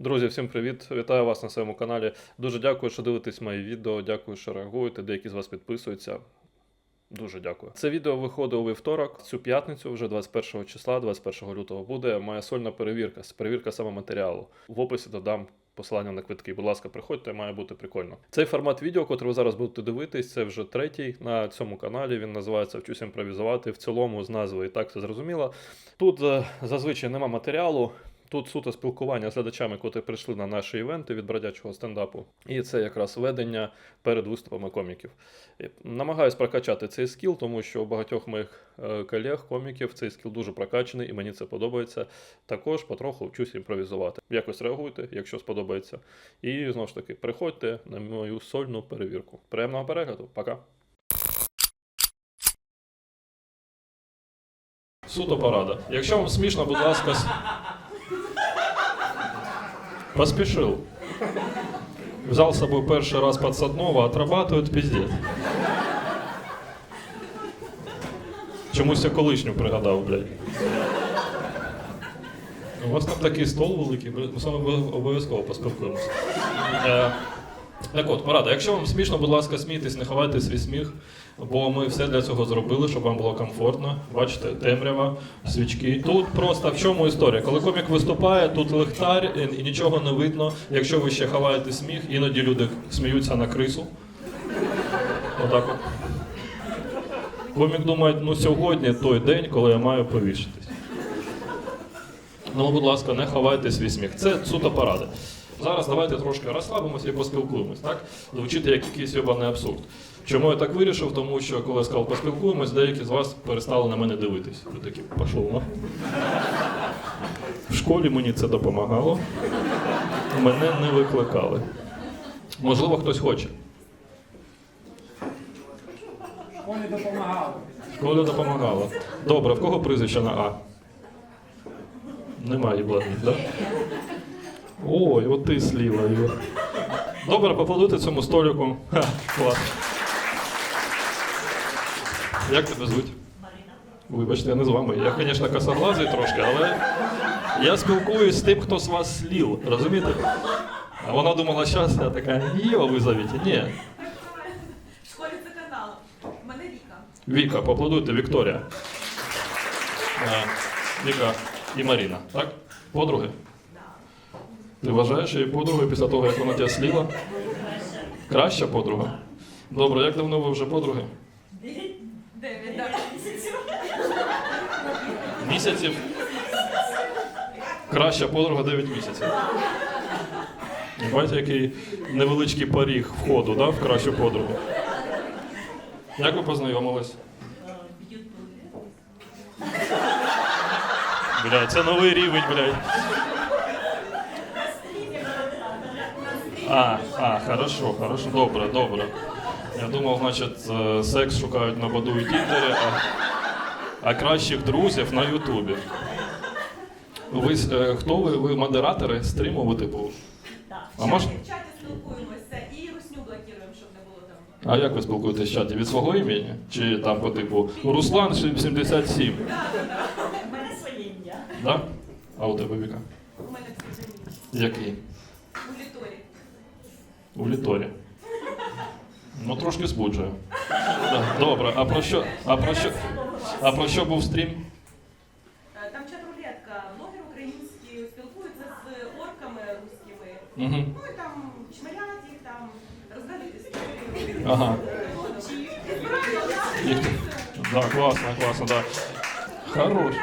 Друзі, всім привіт! Вітаю вас на своєму каналі. Дуже дякую, що дивитесь мої відео. Дякую, що реагуєте. Деякі з вас підписуються. Дуже дякую. Це відео виходить у вівторок. Цю п'ятницю, вже 21 числа, 21 лютого, буде моя сольна перевірка. Перевірка саме матеріалу. В описі додам. Посилання на квитки, будь ласка, приходьте, має бути прикольно. Цей формат відео, який ви зараз будете дивитись, це вже третій на цьому каналі. Він називається Вчусь імпровізувати. В цілому з назви і так все зрозуміло. Тут е, зазвичай нема матеріалу. Тут суто спілкування з глядачами, котрі прийшли на наші івенти від бродячого стендапу. І це якраз ведення перед виступами коміків. Намагаюсь прокачати цей скіл, тому що у багатьох моїх е, колег, коміків, цей скіл дуже прокачаний, і мені це подобається. Також потроху вчусь імпровізувати. Якось реагуйте, якщо сподобається. І знову ж таки, приходьте на мою сольну перевірку. Приємного перегляду, пока. Суто порада. Якщо вам смішно, будь ласка. Поспешил. Взял с собой перший раз подсадного, отрабатывает пиздец. Чомусь я колишню пригадав, блядь. У вас там такий стол великий, ми з вами обов'язково поспілкуємося. Так от, порада. Якщо вам смішно, будь ласка, смійтесь, не ховайте свій сміх, бо ми все для цього зробили, щоб вам було комфортно. Бачите, темрява, свічки. Тут просто в чому історія? Коли комік виступає, тут лихтар і, нічого не видно. Якщо ви ще ховаєте сміх, іноді люди сміються на крису. Отак от. Комік думає, ну сьогодні той день, коли я маю повішатись. Ну, будь ласка, не ховайте свій сміх. Це суто поради. Зараз давайте трошки розслабимося і поспілкуємось, так? Звучити як якийсь йобаний абсурд. Чому я так вирішив? Тому що коли я сказав поспілкуємось, деякі з вас перестали на мене дивитись. Ви такі, пішов на. В школі мені це допомагало. Мене не викликали. Можливо, хтось хоче. Школі допомагали. В школі допомагало. Добре, в кого прізвище на А? Немає бладних, так? Да? Ой, от ти сліва, Ігор. Добре, поаплодуйте цьому столику. Ха, клас. Як тебе звуть? Вибачте, я не з вами. Я, звісно, косоглазий трошки, але я спілкуюсь з тим, хто з вас слів. Розумієте? А вона думала, зараз я така, Єва визовіть. Ні. В школі це канал. У мене Віка. Віка, поаплодуйте, Вікторія. Віка і Маріна, так? Подруги? Ти вважаєш її подругою після того, як вона тебе сліла? Краща подруга? Добре, як давно ви вже подруги? Дев'ять, так. Місяців? Краща подруга 9 місяців. Бачите, який невеличкий поріг входу да, в кращу подругу. Як ви познайомились? Блядь, це новий рівень, блядь. А, а, хорошо, хорошо, добре, добре. Я думав, значить, е, секс шукають на Баду і Тіндері, а, а кращих друзів на Ютубі. Ви е, хто ви? Ви модератори стріму, ви типу? А може? В чаті спілкуємося і русню блокуємо, щоб не було там. А як ви спілкуєтесь в чаті? Від свого імені? Чи там по типу Руслан 77? У мене своє ім'я. Да? А у тебе Віка? У мене псевдонім. Який? У літорі. У Літорі. Ну, трошки збуджує. Да, Добре, а про що? А про що? А про що був стрім? Е, Там чат-рулетка. Блогери українські спілкуються з орками руськими. Угу. Ну і там чмелять їх, там роздають історії. Ага. І збирають Їх... Да, класно, класно, да. Хорош.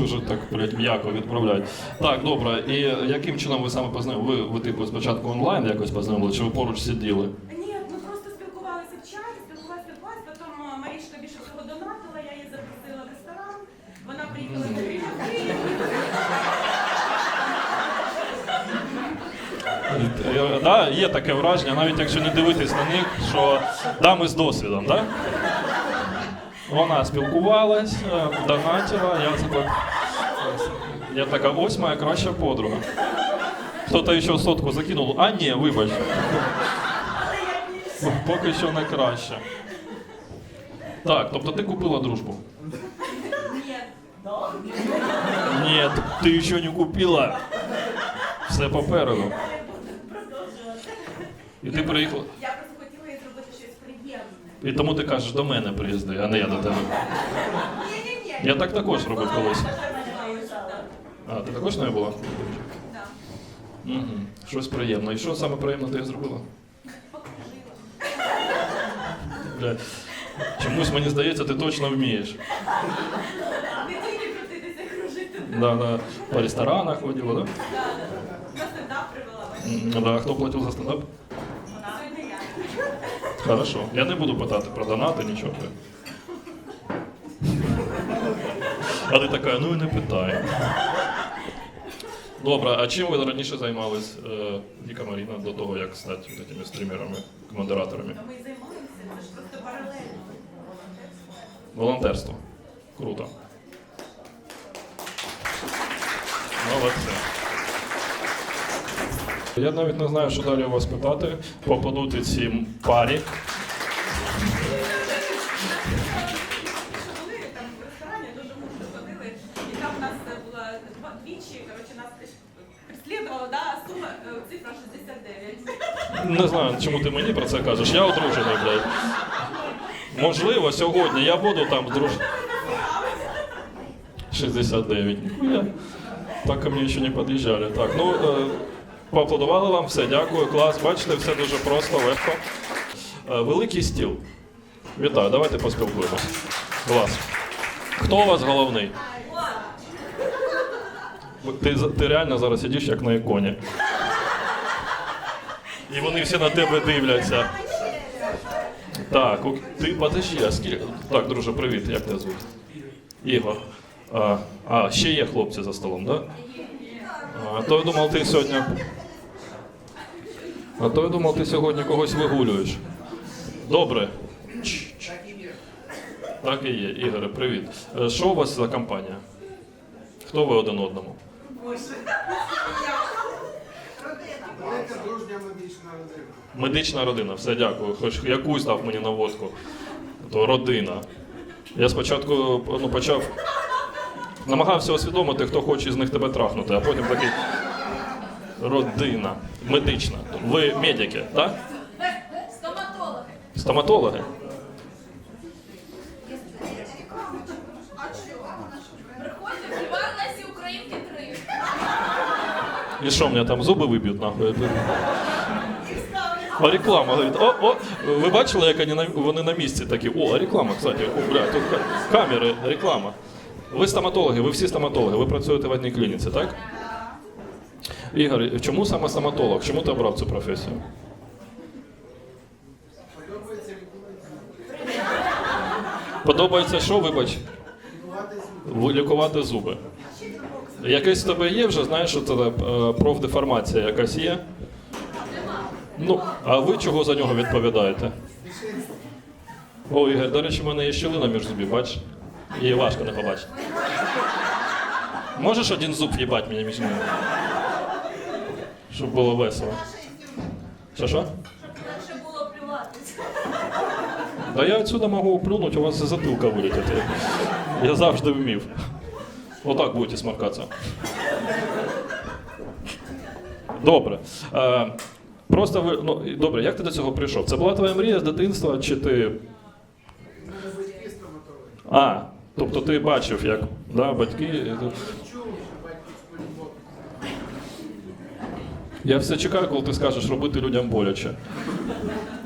Дуже так, блядь, м'яко відправляють. Так, добре. І яким чином ви саме познайомили? Ви, ви типу, спочатку онлайн якось познайомили, чи ви поруч сиділи? Ні, ми просто спілкувалися в чаті, спілкувалися, спілкувалися, потім е, більше всього донатила, я її запросила в ресторан, вона приїхала до. Е, Да, є таке враження, навіть якщо не дивитись на них, що дами з досвідом, так? Да? Вона спілкувалась, е, донатила, я така. Я така, ось моя краща подруга. Хто-то ще сотку закинув. А ні, вибач. Поки що не краще. Так, тобто ти купила дружбу. Ні. Ти ще не купила. Все попереду. І ти приїхала. Я просто хотіла їй зробити щось приємне. І тому ти кажеш, до мене приїзди, а не я до тебе. Я так також робив колись. А, ти також не була? Угу. Щось приємне. І що саме приємне ти зробила? Бля, чомусь мені здається, ти точно вмієш. Не тільки крутитися кружити. Да, да. По ресторанах ходила, да? На стендап привела. Да, хто платив за стендап? Хорошо. Я не буду питати про донати, нічого. А ти така, ну і не питай. Добре, а чим ви раніше займались, е, Віка Маріна, до того, як стати такими стрімерами, модераторами? Ми і займалися, це ж просто паралельно. Волонтерство. Круто. Молодці. Я навіть не знаю, що далі у вас питати. Попадути цій парі. Там в ресторані, дуже муж ходили, і там у нас була двічі, коротше, нас преслідувала, да, сума, цифра 69. Не знаю, чому ти мені про це кажеш. Я одружений, блядь. Можливо, сьогодні я буду там друж... 69. Ніхуя. Так ко мені ще не під'їжджали. Так, ну, е, поаплодували вам, все, дякую, клас. Бачите, все дуже просто, легко. Е, великий стіл. Вітаю, давайте поспілкуємось. Клас. Хто у вас головний? Ти, ти реально зараз сидиш як на іконі. І вони всі на тебе дивляться. Так, ти подожди, а скільки. Так, друже, привіт, як тебе звуть? Ігор. А, а ще є хлопці за столом, так? Да? То я думав, ти сьогодні. А то я думав, ти сьогодні когось вигулюєш. Добре. Так і є. Ігоре, привіт. Е, Що у вас за компанія? Хто ви один одному? Медична родина, все дякую. Хоч якусь дав мені наводку. То родина. Я спочатку ну, почав. Намагався усвідомити, хто хоче з них тебе трахнути, а потім такий. Родина. Медична. Ви медики, так? Стоматологи. Стоматологи? Приходьте, бульвар Лесі Українки 3. І що, мене там зуби виб'ють нахуй? А реклама, говорить, о, о, ви бачили, як вони на, вони на місці такі, о, реклама, кстати, о, бля, тут камери, реклама. Ви стоматологи, ви всі стоматологи, ви працюєте в одній клініці, так? Ігор, чому саме стоматолог? Чому ти обрав цю професію? Подобається що, вибач? лікувати зуби. Якесь в тебе є вже, знаєш, це е, профдеформація якась є? Ну, а ви чого за нього відповідаєте? О, Ігор, до речі, в мене є щілина між зубів, бачиш? Її важко не побачити. Можеш один зуб їбать мені між ними? Щоб було весело. Що що? Легше було плюватися. Да я отсюда можу плюнуть, у вас з затилка вилетіти. Я завжди вмів. Отак будете сморкатися. Добре. Е, просто ви. Ну, добре, як ти до цього прийшов? Це була твоя мрія з дитинства, чи ти. А, тобто ти бачив, як да, батьки Я все чекаю, коли ти скажеш робити людям боляче.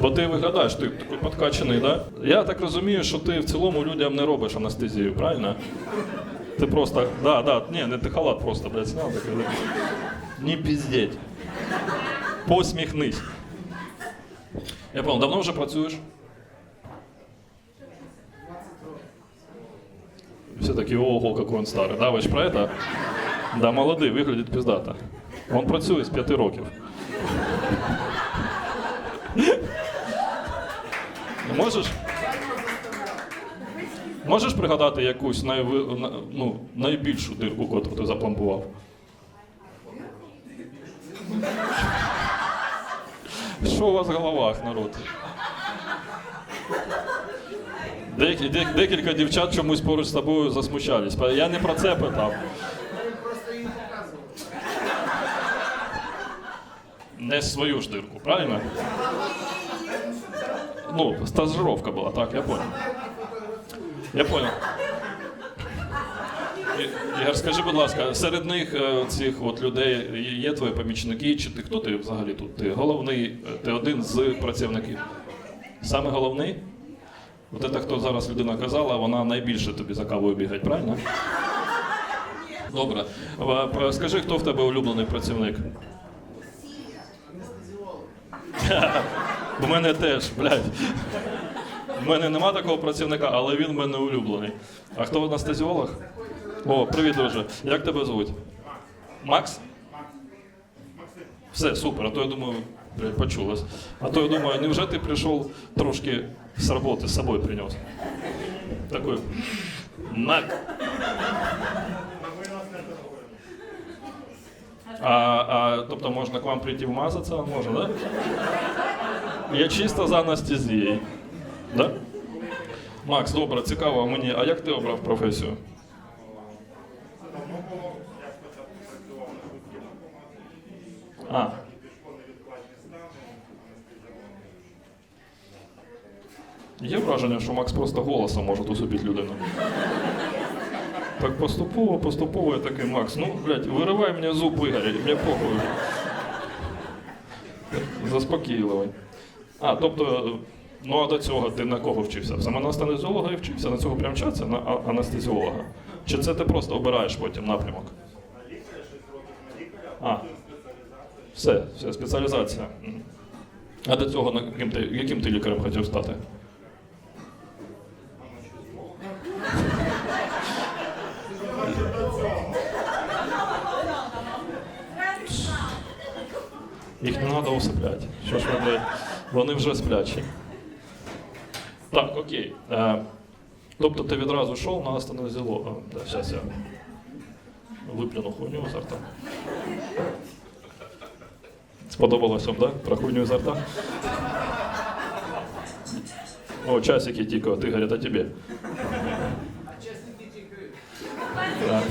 Бо ти виглядаєш, ти такий подкачаний, да? Я так розумію, що ти в цілому людям не робиш анестезію, правильно? Ти просто. Да, да, ні, не ти халат просто, блядь, зняв такий. Не піздеть. Посміхнись. Я понял, давно вже працюєш? Все таки, ого, какой он старый. Да, ви ж про это? Да, молодий, виглядить піздато. Он працює з п'яти років. Можеш? Можеш пригадати якусь найви... ну, найбільшу дирку, яку ти запломбував? Що у вас в головах, народ? Декілька дівчат чомусь поруч з тобою засмущались. Я не про це питав. Я про Не свою ж дирку, правильно? Ну, стажировка була, так, я понял. Я понял. Ігор, скажи, будь ласка, серед них е, цих от людей є твої помічники, чи ти хто ти взагалі тут? Ти головний, е, ти один з працівників. Саме головний? От це хто зараз людина казала, вона найбільше тобі за кавою бігать, правильно? Добре. Скажи, хто в тебе улюблений працівник? У мене теж, блядь. У мене нема такого працівника, але він в мене улюблений. А хто анестезіолог? О, привіт, друже. Як тебе звуть? Макс? Все, супер. А то я думаю, блядь, почулось. А то я думаю, невже ти прийшов трошки з роботи з собою принес? Такой. Мак. А, а, тобто можна к вам прийти вмазатися? Можна, да? Я чисто за анестезією. Да? Макс, добре, цікаво мені. А як ти обрав професію? А. Є враження, що Макс просто голосом може усупити людину. Так поступово, поступово я такий Макс. Ну, блядь, виривай мені зуб Ігоря, мені похуй. Заспокійливий. А, тобто, ну а до цього ти на кого вчився? Саме на анестезіолога і вчився, на цього прям вчаться, на анестезіолога. Чи це ти просто обираєш потім напрямок? А. Все, все, спеціалізація. А до цього на яким ти, яким ти лікарем хотів стати? треба усипляти. Що ж ви, блядь, вони вже сплячі. Так, окей. Е, тобто ти відразу йшов на анестезіолога. Да, зараз я виплюну хуйню з рта. Сподобалось вам, так? Да? Про хуйню з рта? О, часики тікають, Ігор, це тобі. Так.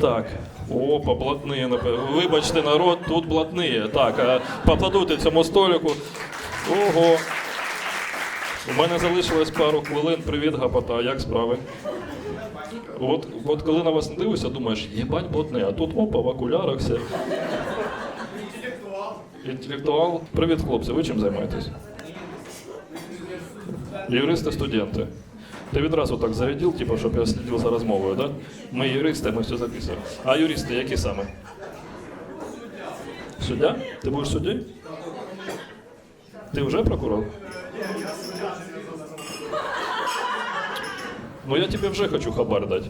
Так. О, поблатные. напевно. Вибачте, народ, тут блатные. Так, а, поаплодуйте цьому столику. Ого. У мене залишилось пару хвилин. Привіт, гапота. Як справи? От, от коли на вас не дивишся, думаєш, єбать блатний, а тут опа, в окулярах все. Інтелектуал. Інтелектуал. Привіт, хлопці, ви чим займаєтесь? Юристи, студенти. Ти відразу так зарядив, типу, щоб я слідив за розмовою, да? Ми юристи, ми все записуємо. А юристи які саме? Суддя? Ти будеш суддєю? Ти вже прокурор? Ну я тебе вже хочу хабар дати.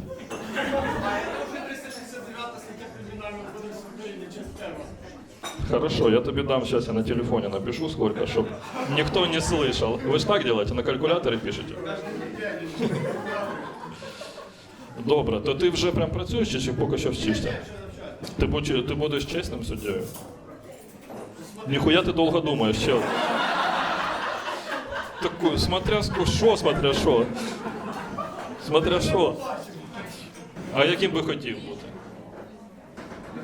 Хорошо, я тобі дам сейчас я на телефоне напишу сколько, чтобы никто не слышал. Вы же так делаете, на калькуляторі пишете? Добре, то ти вже прям працюєш чи ще поки що вчишся? Ти, будь, ти будеш чесним суддєю? Ніхуя ти довго думаєш, чел. Такую, смотря ско- що, смотря що. Смотря що. А яким би хотів бути?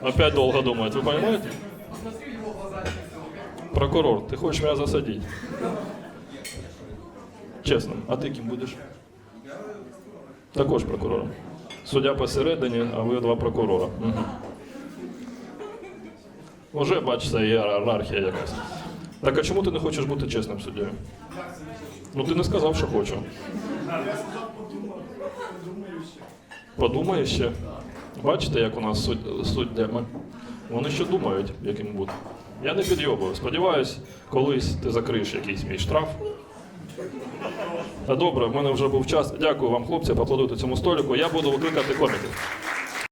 Опять довго думають, ви розумієте? Прокурор, ти хочеш мене засадити? Чесно, а ти ким будеш? Також прокурором. Суддя посередині, а ви два прокурора. Угу. Уже бачиться, ієрархія якась. Так а чому ти не хочеш бути чесним суддєю? Ну ти не сказав, що хочу. Подумає ще. Бачите, як у нас суд- суддями? Вони ще думають, яким бути. Я не підйобую. Сподіваюсь, колись ти закриєш якийсь мій штраф. Та добре, в мене вже був час. Дякую вам, хлопці, поплодуйте цьому столику. Я буду викликати коміків.